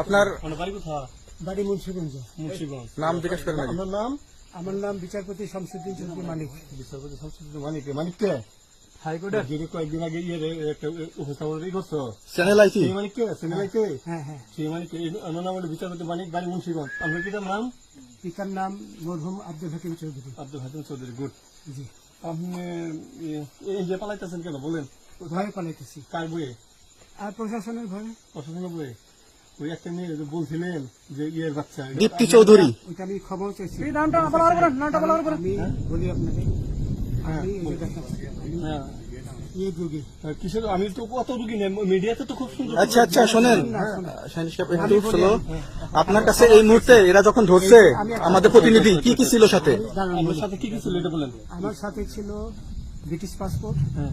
আপনার বাড়ি মুন্সিগঞ্জ। মুন্সিগঞ্জ। নাম জিজ্ঞেস করেন। আপনার নাম আমার নাম বিচারপতি শামসুদ্দিন চৌধুরী মানিক। বিচারপতি শামসুদ্দিন মানিক। মানিক কে? হাইকোর্টের যিনি কয়েকদিন আগে ইয়ে রে, একটা উপস্থাপন করছ। চ্যানেল সেই মানিক কে? হ্যাঁ হ্যাঁ সেই মানিক আমার নাম হলো বিচারপতি মানিক বাড়ি মুন্সিগঞ্জ। আপনার পিতার নাম? পিতার নাম মরহুম আব্দুল হাকিম চৌধুরী। আব্দুল হাকিম চৌধুরী গুড। জি। আপনি এই যে পালাইতেছেন কেন? বলেন। ভয়ে পালাইতেছি? কার বইয়ে? আর প্রশাসনের ওই একটা মেয়ে বলছিলেন যে ইয়ের বাচ্চা দীপ্তি চৌধুরী। ওইটা আমি ক্ষমাও চাইছি। নামটা বলার পরে নামটা বলার পরে বলি আপনাকে আমি হ্যাঁ। তো কত রুগী নেই মিডিয়াতে তো খুব সুন্দর আচ্ছা আচ্ছা শোনেন। শোনো আপনার কাছে এই মুহূর্তে এরা যখন ধরছে আমাদের প্রতিনিধি কি কি ছিল সাথে? বলি। সাথে কি কি ছিল এটা বলেন। আমার সাথে ছিল ব্রিটিশ পাসপোর্ট হ্যাঁ।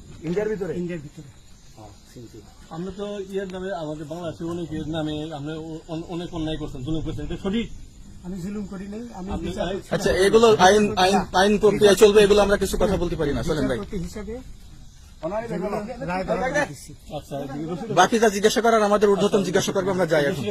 ইন্ডিয়ার ভিতরে? ইন্ডিয়ার ভিতরে। আমরা তো ইয়ের নামে আমাদের বাংলাদেশের অনেক ইয়ের নামে আমরা অনেক অন্যায় করছেন জুলুম করছেন এটা সঠিক? আমি জুলুম করি নাই আমি। আচ্ছা এগুলো আইন আইন আইন প্রক্রিয়া চলবে এগুলো আমরা কিছু কথা বলতে পারি না শোনেন ভাই। হিসাবে আচ্ছা বাকি যা জিজ্ঞাসা করার আমাদের ঊর্ধ্বতন জিজ্ঞাসা করবে আমরা যাই এখন।